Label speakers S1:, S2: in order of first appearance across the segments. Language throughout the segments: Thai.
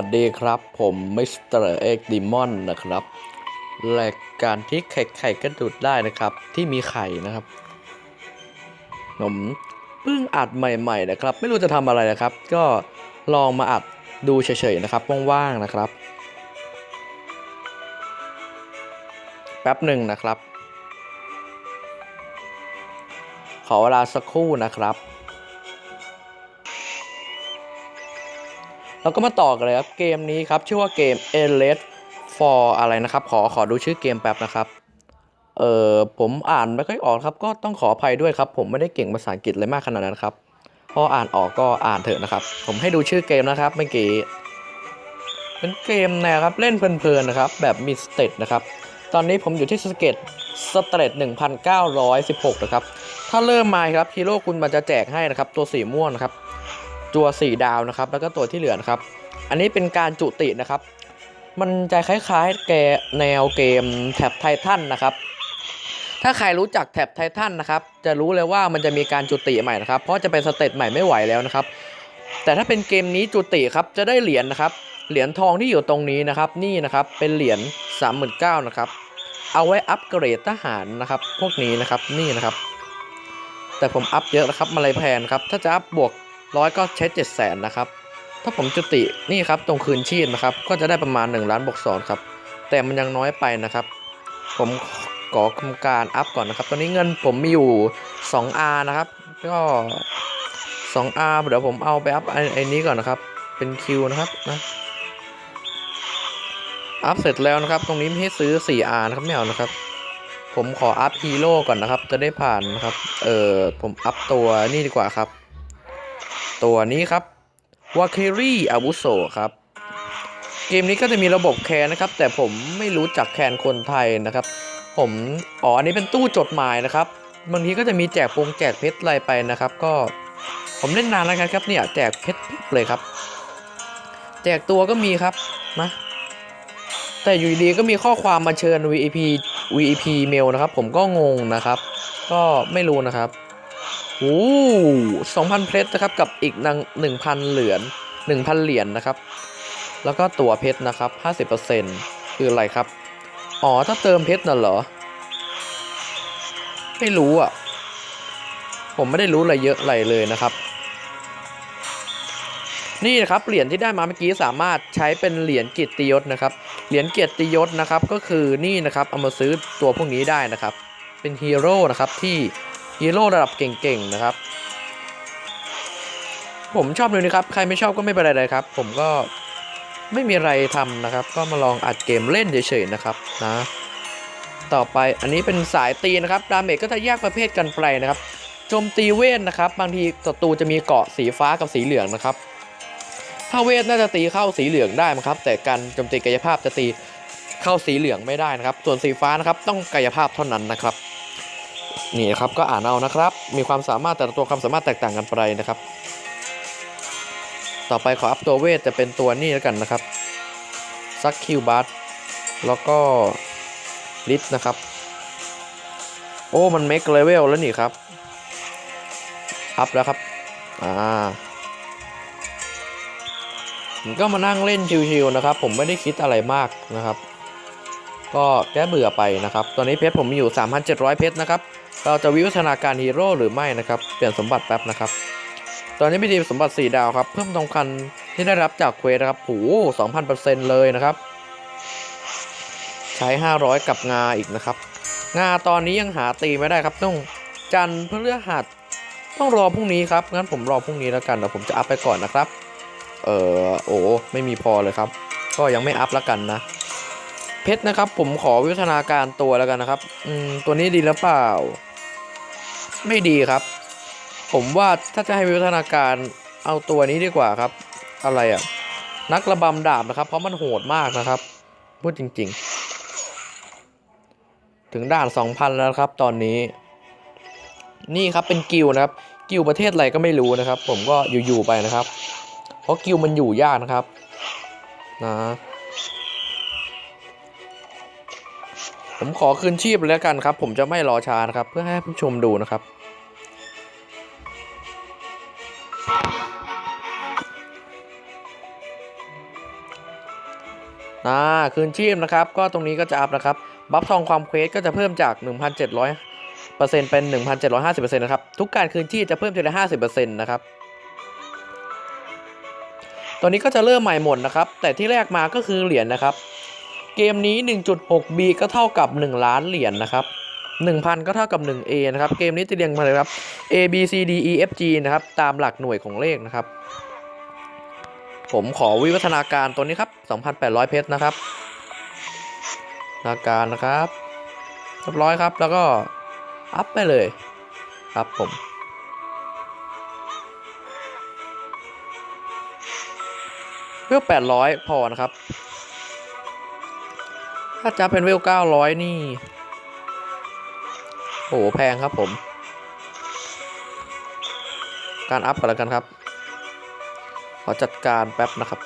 S1: วัสดีครับผมมิสเตอร์เอ็กดิมอนนะครับรายการที่ไข่ไข่กระดุดได้นะครับ ที่มีไข่นะครับผมเพิ่งอัดใหม่ๆนะครับ ไม่รู้จะทำอะไรนะครับ ก็ลองมาอัดดูเฉยๆนะครับว่างๆนะครับ แป๊บหนึ่งนะครับ ขอเวลาสักครู่นะครับ เราก็มาต่อกันเลยครับเกมนี้ครับชื่อว่าเกม e l e t for อะไรนะครับ ขอขอดูชื่อเกมแป๊บนะครับเออผมอ่านไม่ค่อยออกครับ ก็ต้องขออภัยด้วยครับ ผมไม่ได้เก่งภาษาอังกฤษเลยมากขนาดนั้นครับพออ่านออกก็อ่านเถอะนะครับ ผมให้ดูชื่อเกมนะครับเมื่อกี้เป็นเกมแนวครับเล่นเพลินๆนะครับแบบมีสเตตนะครับตอนนี้ผมอยู่ที่สเกตสเตต1916 นะครับ ถ้าเริ่มมาครับฮีโร่คุณมันจะแจกให้นะครับ ตัวสีม่วงนะครับ ตัวสี่ดาวนะครับ แล้วก็ตัวที่เหลือนะครับ อันนี้เป็นการจุตินะครับ มันจะคล้าย ๆ แกแนวเกมแท็บไททันนะครับ ถ้าใครรู้จักแท็บไททันนะครับ จะรู้เลยว่ามันจะมีการจุติใหม่นะครับ เพราะจะเป็นสเตตใหม่ไม่ไหวแล้วนะครับ แต่ถ้าเป็นเกมนี้จุติครับ จะได้เหรียญนะครับ เหรียญทองที่อยู่ตรงนี้นะครับ นี่นะครับ เป็นเหรียญ39,000นะครับ เอาไว้อัปเกรดทหารนะครับ พวกนี้นะครับ นี่นะครับ แต่ผมอัพเยอะนะครับ มาเลยแพนครับ ถ้าจะอัพบวก ร้อยก็ใช้เจ็ดแสนนะครับ ถ้าผมจุตินี่ครับตรงคืนชีพนะครับ ก็จะได้ประมาณ 1 ล้านบวกสองครับ แต่มันยังน้อยไปนะครับ ผมขอทำการอัพก่อนนะครับ ตอนนี้เงินผมมีอยู่ 2R นะครับ ก็ 2R เดี๋ยวผมเอาไปอัพไอ้ไอนี้ก่อนนะครับ เป็นคิวนะครับนะอัพเสร็จแล้วนะครับ ตรงนี้ไม่ให้ซื้อ 4R นะครับไม่เอานะครับ ผมขออัพฮีโร่ก่อนนะครับ จะได้ผ่านนะครับ เออผมอัพตัวนี่ดีกว่าครับ ตัวนี้ครับวาเครี่อาวุโสครับ เกมนี้ก็จะมีระบบแคนนะครับ แต่ผมไม่รู้จักแคนคนไทยนะครับ ผมอ๋ออันนี้เป็นตู้จดหมายนะครับบางทีก็จะมีแจกปงแจกเพชรอะไรไปนะครับ ก็ผมเล่นนานแล้วกันครับเนี่ยแจกเพชรเลยครับ แจกตัวก็มีครับนะแต่อยู่ดีก็มีข้อความมาเชิญ VIP VIP เมลนะครับ ผมก็งงนะครับ ก็ไม่รู้นะครับ โอ้สองพันเพชรนะครับกับอีกหนึ่งพันเหรียญหนึ่งพันเหรียญนะครับ แล้วก็ตั๋วเพชรนะครับห้าสิบเปอร์เซ็นคืออะไรครับ อ๋อ ถ้าเติมเพชรน่ะเหรอ ไม่รู้อะ ผมไม่ได้รู้อะไรเยอะอะไรเลยนะครับ นี่นะครับ เหรียญที่ได้มาเมื่อกี้สามารถใช้เป็นเหรียญเกียรติยศนะครับ เหรียญเกียรติยศนะครับ ก็คือนี่นะครับ เอามาซื้อตัวพวกนี้ได้นะครับ เป็นฮีโร่นะครับที่ ฮีโร่ระดับเก่งๆนะครับ ผมชอบเลยนะครับ ใครไม่ชอบก็ไม่เป็นไรเลยครับ ผมก็ไม่มีอะไรทำนะครับ ก็มาลองอัดเกมเล่นเฉยๆนะครับนะ ต่อไปอันนี้เป็นสายตีนะครับ ดาเมจก็จะแยกประเภทกันไปนะครับโจมตีเวทนะครับ บางทีศัตรูจะมีเกาะสีฟ้ากับสีเหลืองนะครับ ถ้าเวทน่าจะตีเข้าสีเหลืองได้มั้งครับ แต่การโจมตีกายภาพจะตีเข้าสีเหลืองไม่ได้นะครับ ส่วนสีฟ้านะครับต้องกายภาพเท่านั้นนะครับ นี่ครับก็อ่านเอานะครับ มีความสามารถแต่ละตัวความสามารถแตกต่างกันไปนะครับ ต่อไปขออัพตัวเวทจะเป็นตัวนี้แล้วกันนะครับซักคิวบัสแล้วก็ลิทนะครับ โอ้มันเมกเลเวลแล้วนี่ครับ อัพแล้วครับ อ่าก็มานั่งเล่นชิวๆนะครับ ผมไม่ได้คิดอะไรมากนะครับ ก็แก้เบื่อไปนะครับ ตอนนี้เพชรผมมีอยู่ 3,700 เพชรนะครับ เราจะวิวัฒนาการฮีโร่หรือไม่นะครับ เปลี่ยนสมบัติแป๊บนะครับ ตอนนี้มีทีสมบัติ 4 ดาวครับ เพิ่มทองคันที่ได้รับจากเควสนะครับโห2,000%เลยนะครับ ใช้ 500 กับงาอีกนะครับ งาตอนนี้ยังหาตีไม่ได้ครับ ต้องจันทร์พฤหัสต้องรอพรุ่งนี้ครับ งั้นผมรอพรุ่งนี้แล้วกันเดี๋ยวผมจะอัพไปก่อนนะครับ เออโอ้ไม่มีพอเลยครับ ก็ยังไม่อัพแล้วกันนะ เพชรนะครับ ผมขอวิวัฒนาการตัวแล้วกันนะครับ อืมตัวนี้ดีหรือเปล่า ไม่ดีครับ ผมว่าถ้าจะให้วิวัฒนาการเอาตัวนี้ดีกว่าครับ อะไรอะ่ะ นักระบำดาบนะครับ เพราะมันโหดมากนะครับพูดจริง ๆ ถึงด่าน 2,000 แล้วครับ ตอนนี้ นี่ครับเป็นกิลนะครับ กิลประเทศอะไรก็ไม่รู้นะครับ ผมก็อยู่ๆไปนะครับ เพราะกิลมันอยู่ยากนะครับ นะ ผมขอคืนชีพเลยแล้วกันครับ ผมจะไม่รอช้านะครับ เพื่อให้ผู้ชมดูนะครับ อ่าคืนชีพนะครับ ก็ตรงนี้ก็จะอัพนะครับ บัฟทองความเควสก็จะเพิ่มจาก 1,700เปอร์เซ็นต์เป็น 1,750เปอร์เซ็นต์นะครับ ทุกการคืนชีพจะเพิ่มทีละ50เปอร์เซ็นต์นะครับตัวนี้ก็จะเริ่มใหม่หมดนะครับ แต่ที่แรกมาก็คือเหรียญนะครับ เกมนี้ 1.6B ก็เท่ากับ 1 ล้านเหรียญนะครับ 1,000 ก็เท่ากับ 1A นะครับ เกมนี้จะเรียงมาเลยครับ A B C D E F G นะครับ ตามหลักหน่วยของเลขนะครับ ผมขอวิวัฒนาการตัวนี้ครับ 2,800 เพชรนะครับนาการนะครับเรียบร้อยครับ แล้วก็อัพไปเลยครับผมเวล800 พอนะครับ ถ้าจะเป็นเวลเก้าร้อยนี่ โอ้โหแพงครับผม การอัพกันแล้วกันครับ ขอจัดการแป๊บนะครับ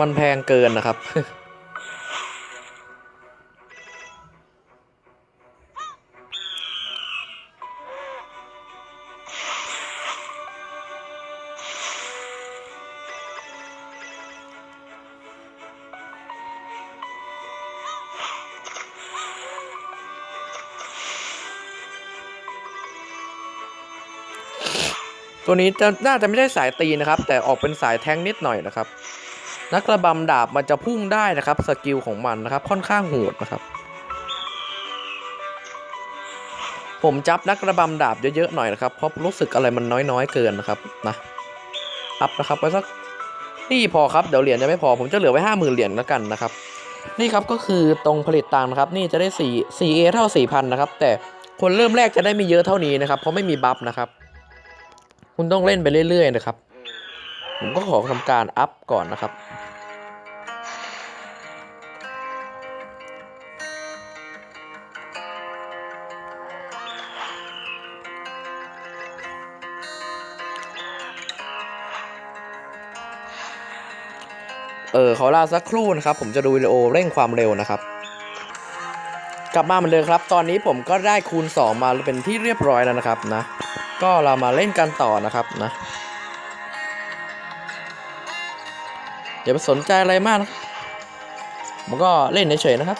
S1: มันแพงเกินนะครับ ตัวนี้จะน่าจะไม่ได้สายตีนะครับ แต่ออกเป็นสายแทงนิดหน่อยนะครับ นักระบำดาบมันจะพุ่งได้นะครับ สกิลของมันนะครับ ค่อนข้างโหดนะครับ ผมจับนักระบำดาบเยอะๆหน่อยนะครับเพราะรู้สึกอะไรมันน้อยๆเกินนะครับนะอัพนะครับไว้สักนี่พอครับเดี๋ยวเหรียญจะไม่พอผมจะเหลือไว้ห้าหมื่นเหรียญแล้วกันนะครับ นี่ครับก็คือตรงผลิตตังนะครับ นี่จะได้สี่สี่เอเท่าสี่พันนะครับ แต่คนเริ่มแรกจะได้ไม่เยอะเท่านี้นะครับ เพราะไม่มีบัฟนะครับ คุณต้องเล่นไปเรื่อยๆนะครับ ผมก็ขอทำการอัพก่อนนะครับ เออขอลาสักครู่นะครับ ผมจะดูวิดีโอเร่งความเร็วนะครับกลับมาเหมือนเดิมครับ ตอนนี้ผมก็ได้คูณ 2 มาเป็นที่เรียบร้อยแล้วนะครับนะ ก็เรามาเล่นกันต่อนะครับนะอย่าไปสนใจอะไรมากนะมันก็เล่นเฉยๆนะครับ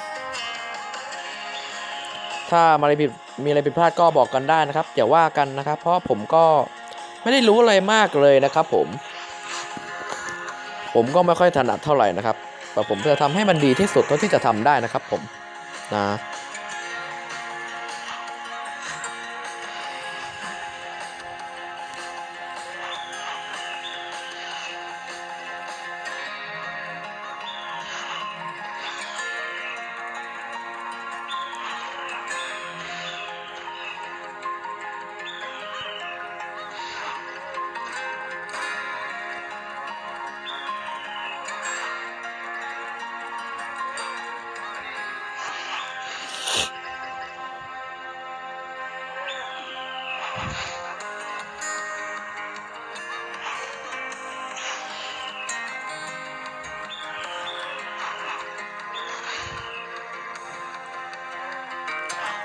S1: ถ้ามาอะไรผิดมีอะไรผิดพลาดก็บอกกันได้นะครับอย่าว่ากันนะครับ เพราะผมก็ไม่ได้รู้อะไรมากเลยนะครับ ผม ผมก็ไม่ค่อยถนัดเท่าไหร่นะครับแต่ผมจะทำให้มันดีที่สุดเท่าที่จะทำได้นะครับ ผมนะ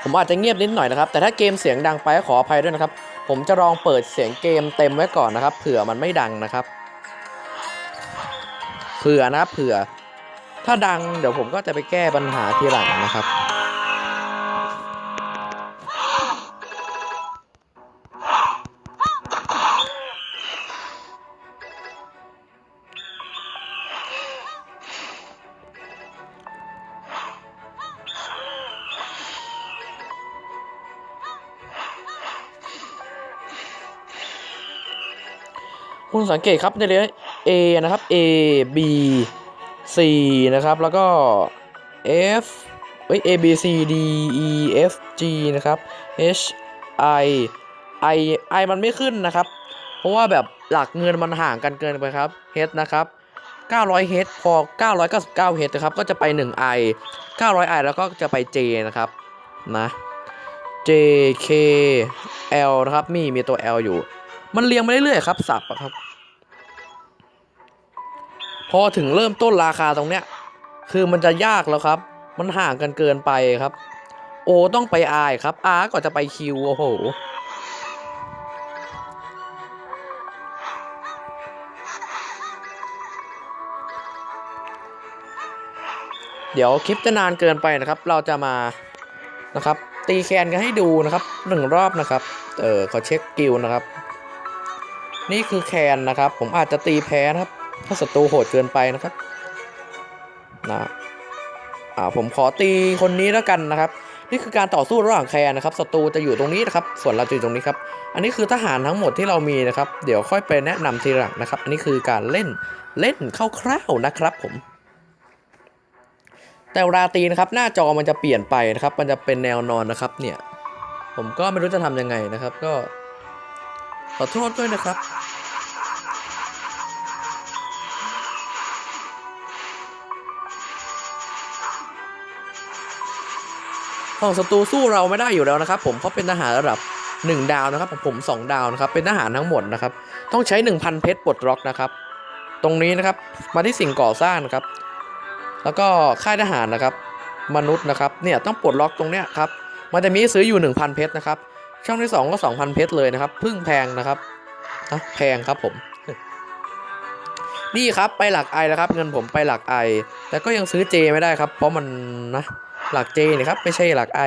S1: ผมอาจจะเงียบนิดหน่อยนะครับ แต่ถ้าเกมเสียงดังไปก็ขออภัยด้วยนะครับ ผมจะลองเปิดเสียงเกมเต็มไว้ก่อนนะครับ เผื่อมันไม่ดังนะครับ เผื่อนะครับเผื่อ ถ้าดังเดี๋ยวผมก็จะไปแก้ปัญหาทีหลังนะครับ คุณสังเกตครับในเรื่อง A นะครับ A B C นะครับ แล้วก็ F เอ้ย A B C D E F G นะครับ H I I I มันไม่ขึ้นนะครับ เพราะว่าแบบหลักเงินมันห่างกันเกินไปครับ H นะครับ900 H พอ 999 H นะครับ ก็จะไป 1 I 900 I แล้วก็จะไป J นะครับนะ J K L นะครับ มีมีตัว L อยู่ มันเรียงไปเรื่อยๆครับสับครับ พอถึงเริ่มต้นราคาตรงเนี้ย คือมันจะยากแล้วครับ มันห่างกันเกินไปครับ โอต้องไปอายครับอาร์ก็จะไปคิวโอ้โหเดี๋ยวคลิปจะนานเกินไปนะครับ เราจะมานะครับ ตีแคนกันให้ดูนะครับหนึ่งรอบนะครับ เออขอเช็คกิลนะครับ นี่คือแคนนะครับ ผมอาจจะตีแพ้นะครับ ถ้าศัตรูโหดเกินไปนะครับนะอ่าผมขอตีคนนี้แล้วกันนะครับ นี่คือการต่อสู้ระหว่างแคนนะครับศัตรูจะอยู่ตรงนี้นะครับ ส่วนเราจะอยู่ตรงนี้ครับ อันนี้คือทหารทั้งหมดที่เรามีนะครับ เดี๋ยวค่อยไปแนะนำทีหลังนะครับ อันนี้คือการเล่นเล่นคร่าวๆนะครับผมแต่เวลาตีนะครับหน้าจอมันจะเปลี่ยนไปนะครับ มันจะเป็นแนวนอนนะครับ เนี่ย ผมก็ไม่รู้จะทำยังไงนะครับ ก็ขอโทษด้วยนะครับ ฝั่งศัตรูสู้เราไม่ได้อยู่แล้วนะครับ ผมเขาเป็นทหารระดับ 1 ดาวนะครับผม 2 ดาวนะครับ เป็นทหารทั้งหมดนะครับ ต้องใช้ 1,000 เพชรปลดล็อกนะครับ ตรงนี้นะครับ มาที่สิ่งก่อสร้างนะครับ แล้วก็ค่ายทหารนะครับ มนุษย์นะครับ เนี่ยต้องปลดล็อกตรงเนี้ยครับ มันจะมีซื้ออยู่ 1,000 เพชรนะครับ ช่องที่ 2 ก็ 2,000 เพชรเลยนะครับ พึ่งแพงนะครับนะแพงครับผม นี่ครับไปหลักไอแล้วครับ เงินผมไปหลักไอแต่ก็ยังซื้อเจไม่ได้ครับ เพราะมันนะหลักเจเนี่ยครับไม่ใช่หลักไอ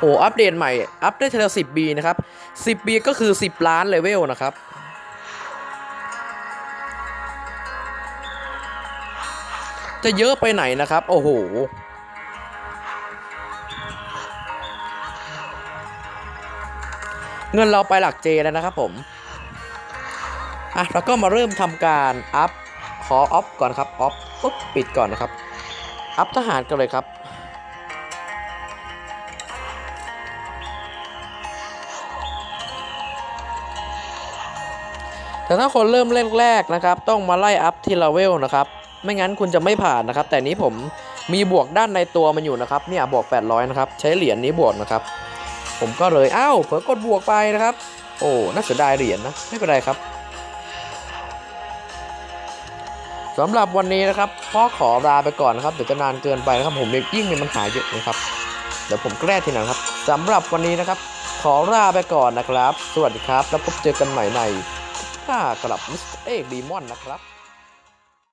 S1: โอ้อัปเดตใหม่ อัปได้ทีละ 10B นะครับ 10B ก็คือ 10 ล้านเลเวลนะครับ จะเยอะไปไหนนะครับ โอ้โหเงินเราไปหลักเจแล้วนะครับผม อะแล้วก็มาเริ่มทำการอัพ ขอออฟก่อนครับ ออฟปุ๊บปิดก่อนนะครับ อัพทหารกันเลยครับ แต่ถ้าคนเริ่มแรกๆนะครับ ต้องมาไล่อัพทีละเวลนะครับ ไม่งั้นคุณจะไม่ผ่านนะครับ แต่นี้ผมมีบวกด้านในตัวมันอยู่นะครับ เนี่ยบวก 800 นะครับ ใช้เหรียญนี้บวกนะครับ ผมก็เลยอ้าวเผลอกดบวกไปนะครับ โอ้น่าเสียดายเหรียญนะไม่เป็นไรครับสำหรับวันนี้นะครับพ่อขอลาไปก่อนนะครับเดี๋ยวจะนานเกินไปนะครับ ผมยิ่งมีปัญหายเยอะนะครับ เดี๋ยวผมแก้ทีหลังครับสำหรับวันนี้นะครับ ขอลาไปก่อนนะครับ สวัสดีครับ แล้วพบเจอกันใหม่ใน กลับมิสเตอร์เอกดีมอนนะครับ